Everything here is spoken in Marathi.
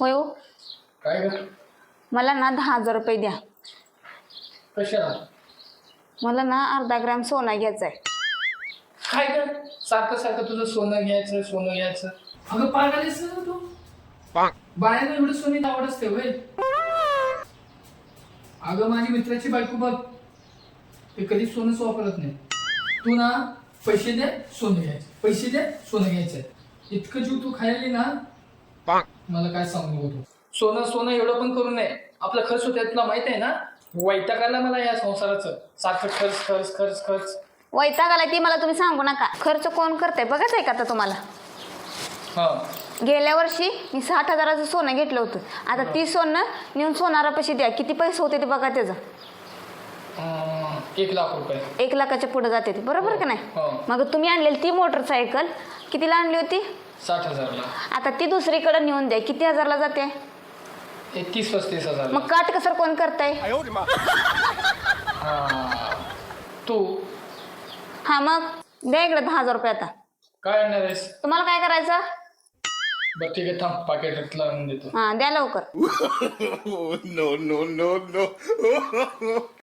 होय हो. काय ग? मला ना दहा हजार रुपये द्या. कशाला मला ना अर्धा ग्रॅम सोना घ्यायचा आहे काय ग? सारखं सारखं तुझं सोनं घ्यायचं सोनं घ्यायचं. अगं पागालीस ना तू? बाळाला एवढं सोनी आवड असते होय. अगं माझी मित्राची बायको बघ. ते कधी सोनंच वापरत नाही. तू ना पैसे दे सोनं घ्यायचं. पैसे दे सोनं घ्यायचं. इतकं जीव तू खायली ना मला काय सांगू नको तू. सोनं सोनं एवढं पण करू नये. आपला खर्च होते तुला माहीत आहे ना? वैतागाला मला या संसाराचं. सारखं खर्च खर्च खर्च खर्च. वैताग आला ती मला तुम्ही सांगू नका. खर्च कोण करते बघाच आहे का आता तुम्हाला? हा. गेल्या वर्षी मी साठ हजाराचं सोनं घेतलं होतं. आता ती सोनं नेऊन सोनारापाशी द्या. किती पैसे होते ते बघा त्याचं. अं, एक लाख रुपये. एक लाखाच्या पुढे जाते ते. बरोबर का नाही? हो. मग तुम्ही आणलेली ती मोटरसायकल कितीला आणली होती? साठ हजारला. आता ती दुसरीकडे नेऊन द्या. किती हजारला जाते? तीस पस्तीस हजार मग काट कसर कोण करताय? तू. हा मग द्या इकडे दहा हजार रुपये आता. काय आणणार आहेस? तुम्हाला काय करायचं? बरं ठीक आहे थांब. पाकिट लावून देतो. हा द्या लवकर. No.